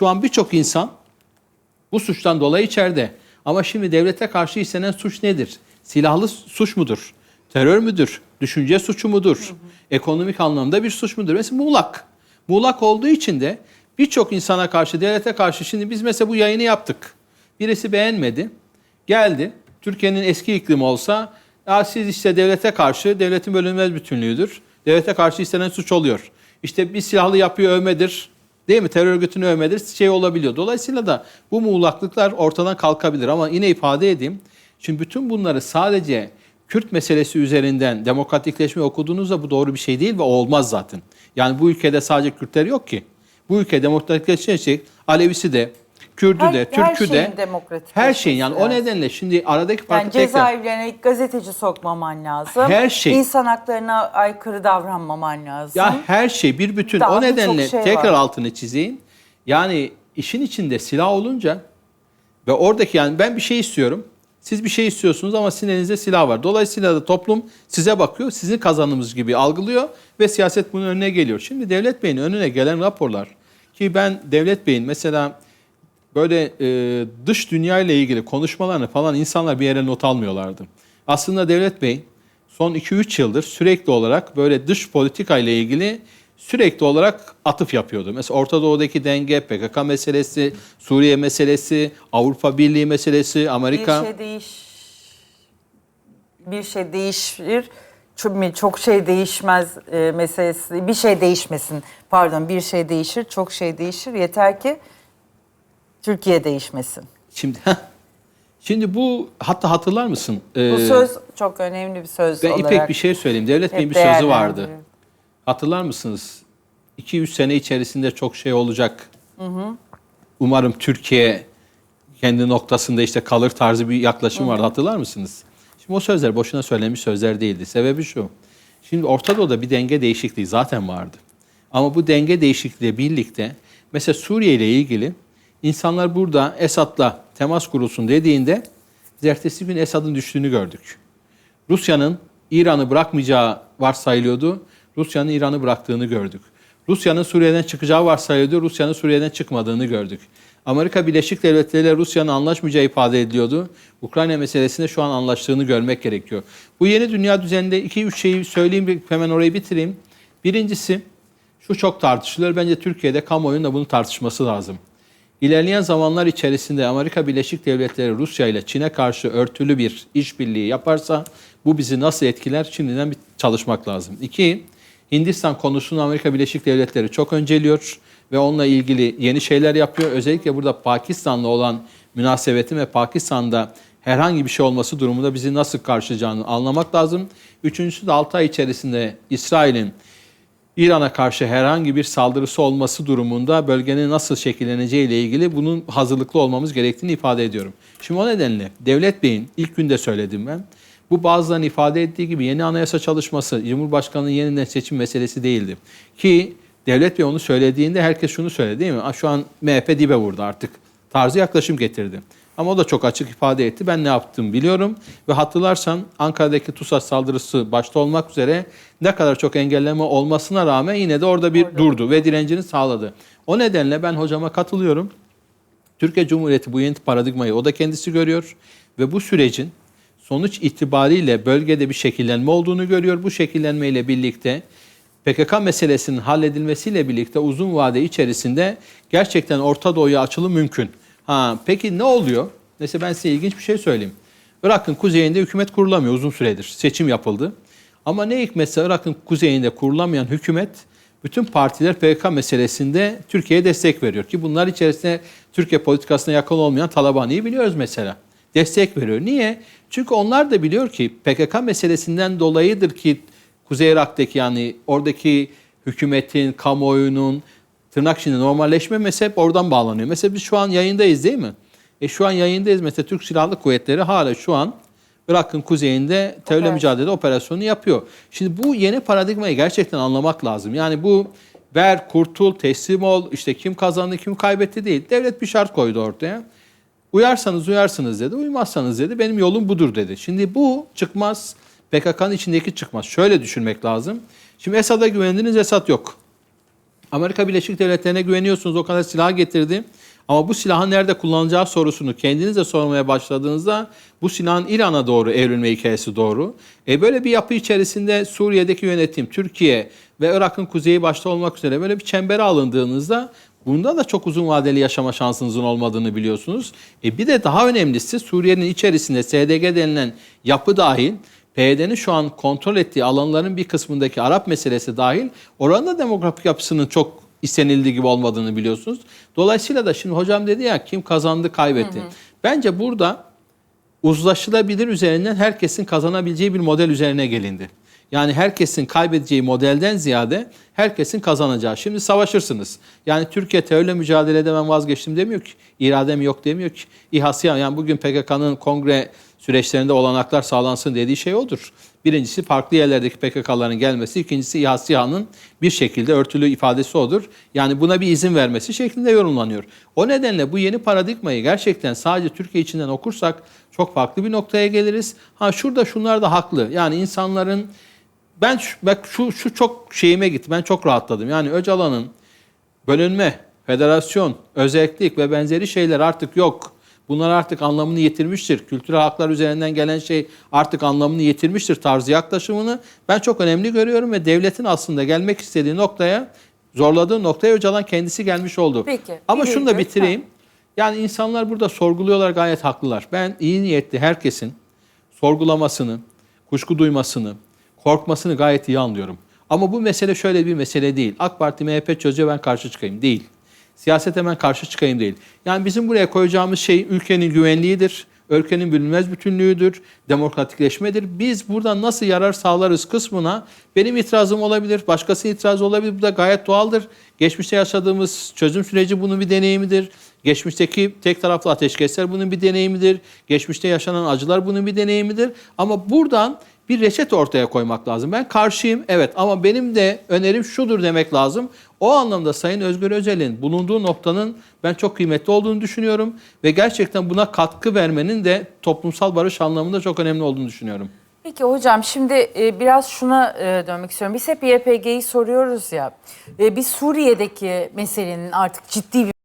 Şu an birçok insan bu suçtan dolayı içeride. Ama şimdi devlete karşı işlenen suç nedir? Silahlı suç mudur? Terör müdür? Düşünce suçu mudur? Ekonomik anlamda bir suç mudur? Mesela muğlak. Muğlak olduğu için de birçok insana karşı, devlete karşı şimdi biz mesela bu yayını yaptık. Birisi beğenmedi. Geldi. Türkiye'nin eski iklimi olsa ya siz işte devlete karşı, devletin bölünmez bütünlüğüdür. Devlete karşı istenen suç oluyor. İşte bir silahlı yapıyor övmedir. Değil mi? Terör örgütünü övmedir. Şey olabiliyor. Dolayısıyla da bu muğlaklıklar ortadan kalkabilir. Ama yine ifade edeyim. Şimdi bütün bunları sadece Kürt meselesi üzerinden demokratikleşme okuduğunuzda bu doğru bir şey değil ve olmaz zaten. Yani bu ülkede sadece Kürtler yok ki. Bu ülke demokratikleşecek. Alevisi de, Kürdü Her- de, her Türkü şeyin de, her şeyin yani o nedenle şimdi aradaki farkı Yani tekrar cezaevlerine gazeteci sokmaman lazım. Her şey. İnsan haklarına aykırı davranmaman lazım. Ya her şey bir bütün. Daha o nedenle şey tekrar var. altını çizeyim. Yani işin içinde silah olunca ve oradaki yani ben bir şey istiyorum. Siz bir şey istiyorsunuz ama sizin elinizde silah var. Dolayısıyla da toplum size bakıyor, sizin kazanımız gibi algılıyor ve siyaset bunun önüne geliyor. Şimdi Devlet Bey'in önüne gelen raporlar ki ben Devlet Bey'in mesela böyle e, dış dünya ile ilgili konuşmalarını falan insanlar bir yere not almıyorlardı. Aslında Devlet Bey son 2-3 yıldır sürekli olarak böyle dış politika ile ilgili sürekli olarak atıf yapıyordu. Mesela Orta Doğu'daki denge, PKK meselesi, Suriye meselesi, Avrupa Birliği meselesi, Amerika. Bir şey değiş bir şey değişir. Çok, şey değişmez e, meselesi. Bir şey değişmesin. Pardon, bir şey değişir, çok şey değişir. Yeter ki Türkiye değişmesin. Şimdi Şimdi bu hatta hatırlar mısın? Bu Ee, söz çok önemli bir söz ben olarak. İpek bir şey söyleyeyim. Devlet Bey'in bir sözü vardı. Hatırlar mısınız? 2-3 sene içerisinde çok şey olacak. Umarım Türkiye kendi noktasında işte kalır tarzı bir yaklaşım vardı. Hatırlar mısınız? Şimdi o sözler boşuna söylenmiş sözler değildi. Sebebi şu. Şimdi Orta Doğu'da bir denge değişikliği zaten vardı. Ama bu denge değişikliğiyle birlikte mesela Suriye ile ilgili insanlar burada Esad'la temas kurulsun dediğinde ertesi gün Esad'ın düştüğünü gördük. Rusya'nın İran'ı bırakmayacağı varsayılıyordu. Rusya'nın İran'ı bıraktığını gördük. Rusya'nın Suriye'den çıkacağı varsayılıyordu. Rusya'nın Suriye'den çıkmadığını gördük. Amerika Birleşik Devletleri ile Rusya'nın anlaşmayacağı ifade ediliyordu. Ukrayna meselesinde şu an anlaştığını görmek gerekiyor. Bu yeni dünya düzeninde iki üç şeyi söyleyeyim hemen orayı bitireyim. Birincisi şu çok tartışılıyor. Bence Türkiye'de kamuoyunun da bunu tartışması lazım. İlerleyen zamanlar içerisinde Amerika Birleşik Devletleri Rusya ile Çin'e karşı örtülü bir işbirliği yaparsa bu bizi nasıl etkiler şimdiden bir çalışmak lazım. İki, Hindistan konusunu Amerika Birleşik Devletleri çok önceliyor ve onunla ilgili yeni şeyler yapıyor. Özellikle burada Pakistan'la olan münasebetin ve Pakistan'da herhangi bir şey olması durumunda bizi nasıl karşılayacağını anlamak lazım. Üçüncüsü de 6 ay içerisinde İsrail'in İran'a karşı herhangi bir saldırısı olması durumunda bölgenin nasıl şekilleneceği ile ilgili bunun hazırlıklı olmamız gerektiğini ifade ediyorum. Şimdi o nedenle Devlet Bey'in ilk günde söyledim ben. Bu bazılarının ifade ettiği gibi yeni anayasa çalışması Cumhurbaşkanı'nın yeniden seçim meselesi değildi. Ki Devlet Bey onu söylediğinde herkes şunu söyledi değil mi? "Aa, Şu an MHP dibe vurdu artık tarzı yaklaşım getirdi. Ama o da çok açık ifade etti. Ben ne yaptım biliyorum. Ve hatırlarsan Ankara'daki TUSAŞ saldırısı başta olmak üzere ne kadar çok engelleme olmasına rağmen yine de orada bir durdu ve direncini sağladı. O nedenle ben hocama katılıyorum. Türkiye Cumhuriyeti bu yeni paradigmayı o da kendisi görüyor ve bu sürecin sonuç itibariyle bölgede bir şekillenme olduğunu görüyor. Bu şekillenmeyle birlikte PKK meselesinin halledilmesiyle birlikte uzun vade içerisinde gerçekten Orta Doğu'ya açılım mümkün. Ha, peki ne oluyor? Mesela ben size ilginç bir şey söyleyeyim. Irak'ın kuzeyinde hükümet kurulamıyor uzun süredir. Seçim yapıldı. Ama ne hikmetse Irak'ın kuzeyinde kurulamayan hükümet bütün partiler PKK meselesinde Türkiye'ye destek veriyor. Ki bunlar içerisinde Türkiye politikasına yakın olmayan Talabani'yi biliyoruz mesela. Destek veriyor. Niye? Çünkü onlar da biliyor ki PKK meselesinden dolayıdır ki Kuzey Irak'taki yani oradaki hükümetin, kamuoyunun tırnak içinde normalleşmemesi hep oradan bağlanıyor. Mesela biz şu an yayındayız değil mi? E şu an yayındayız. Mesela Türk Silahlı Kuvvetleri hala şu an Irak'ın kuzeyinde terörle Operasyon. mücadele operasyonu yapıyor. Şimdi bu yeni paradigmayı gerçekten anlamak lazım. Yani bu ver, kurtul, teslim ol, işte kim kazandı, kim kaybetti değil. Devlet bir şart koydu ortaya. Uyarsanız uyarsınız dedi, uymazsanız dedi benim yolum budur dedi. Şimdi bu çıkmaz, PKK'nın içindeki çıkmaz. Şöyle düşünmek lazım. Şimdi Esad'a güvendiniz, Esad yok. Amerika Birleşik Devletleri'ne güveniyorsunuz. O kadar silah getirdi. Ama bu silahı nerede kullanacağı sorusunu kendinize sormaya başladığınızda bu silahın İran'a doğru evrilme hikayesi doğru. E böyle bir yapı içerisinde Suriye'deki yönetim, Türkiye ve Irak'ın kuzeyi başta olmak üzere böyle bir çembere alındığınızda bunda da çok uzun vadeli yaşama şansınızın olmadığını biliyorsunuz. E bir de daha önemlisi Suriye'nin içerisinde SDG denilen yapı dahil PYD'nin şu an kontrol ettiği alanların bir kısmındaki Arap meselesi dahil oranın da demografik yapısının çok istenildiği gibi olmadığını biliyorsunuz. Dolayısıyla da şimdi hocam dedi ya kim kazandı kaybetti. Bence burada uzlaşılabilir üzerinden herkesin kazanabileceği bir model üzerine gelindi. Yani herkesin kaybedeceği modelden ziyade herkesin kazanacağı. Şimdi savaşırsınız. Yani Türkiye terörle mücadelede ben vazgeçtim demiyor ki. İradem yok demiyor ki. İHA'sı yani bugün PKK'nın kongre süreçlerinde olanaklar sağlansın dediği şey odur. Birincisi farklı yerlerdeki PKK'ların gelmesi, ikincisi İHA SİHA'nın bir şekilde örtülü ifadesi odur. Yani buna bir izin vermesi şeklinde yorumlanıyor. O nedenle bu yeni paradigmayı gerçekten sadece Türkiye içinden okursak çok farklı bir noktaya geliriz. Ha şurada şunlar da haklı. Yani insanların ben şu, bak şu, şu çok şeyime gitti. Ben çok rahatladım. Yani Öcalan'ın bölünme, federasyon, özellik ve benzeri şeyler artık yok. Bunlar artık anlamını yitirmiştir. Kültürel haklar üzerinden gelen şey artık anlamını yitirmiştir tarzı yaklaşımını ben çok önemli görüyorum ve devletin aslında gelmek istediği noktaya, zorladığı noktaya Öcalan kendisi gelmiş oldu. Peki, Ama şunu da bitireyim. Yani insanlar burada sorguluyorlar gayet haklılar. Ben iyi niyetli herkesin sorgulamasını, kuşku duymasını, korkmasını gayet iyi anlıyorum. Ama bu mesele şöyle bir mesele değil. AK Parti MHP çözüyor ben karşı çıkayım değil. Siyaset hemen karşı çıkayım değil. Yani bizim buraya koyacağımız şey ülkenin güvenliğidir. Ülkenin bölünmez bütünlüğüdür, demokratikleşmedir. Biz buradan nasıl yarar sağlarız kısmına benim itirazım olabilir, başkası itiraz olabilir. Bu da gayet doğaldır. Geçmişte yaşadığımız çözüm süreci bunun bir deneyimidir. Geçmişteki tek taraflı ateşkesler bunun bir deneyimidir. Geçmişte yaşanan acılar bunun bir deneyimidir. Ama buradan bir reçete ortaya koymak lazım. Ben karşıyım evet ama benim de önerim şudur demek lazım. O anlamda Sayın Özgür Özel'in bulunduğu noktanın ben çok kıymetli olduğunu düşünüyorum ve gerçekten buna katkı vermenin de toplumsal barış anlamında çok önemli olduğunu düşünüyorum. Peki hocam şimdi e, biraz şuna e, dönmek istiyorum. Biz hep YPG'yi soruyoruz ya. E, biz Suriye'deki meselenin artık ciddi bir